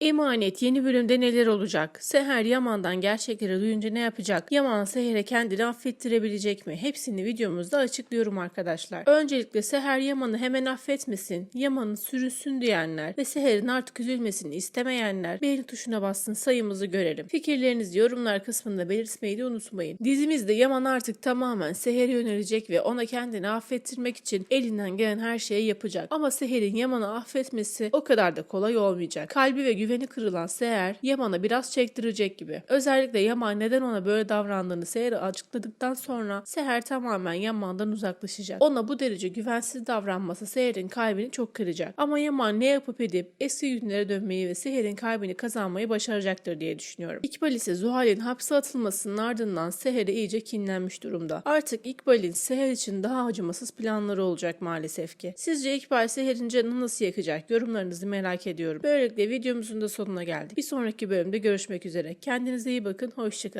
Emanet yeni bölümde neler olacak? Seher Yaman'dan gerçekleri duyunca ne yapacak? Yaman Seher'e kendini affettirebilecek mi? Hepsini videomuzda açıklıyorum arkadaşlar. Öncelikle Seher Yaman'ı hemen affetmesin, Yaman'ın sürünsün diyenler ve Seher'in artık üzülmesini istemeyenler beğeni tuşuna bassın sayımızı görelim. Fikirlerinizi yorumlar kısmında belirtmeyi de unutmayın. Dizimizde Yaman artık tamamen Seher'e yönelecek ve ona kendini affettirmek için elinden gelen her şeyi yapacak. Ama Seher'in Yaman'ı affetmesi o kadar da kolay olmayacak. Kalbi ve güveni kırılan Seher Yaman'a biraz çektirecek gibi. Özellikle Yaman neden ona böyle davrandığını Seher'e açıkladıktan sonra Seher tamamen Yaman'dan uzaklaşacak. Ona bu derece güvensiz davranması Seher'in kalbini çok kıracak. Ama Yaman ne yapıp edip eski günlere dönmeyi ve Seher'in kalbini kazanmayı başaracaktır diye düşünüyorum. İkbal ise Zuhal'in hapse atılmasının ardından Seher'e iyice kinlenmiş durumda. Artık İkbal'in Seher için daha acımasız planları olacak maalesef ki. Sizce İkbal Seher'in canını nasıl yakacak? Yorumlarınızı merak ediyorum. Böylelikle videomuzun da sonuna geldik. Bir sonraki bölümde görüşmek üzere. Kendinize iyi bakın. Hoşçakalın.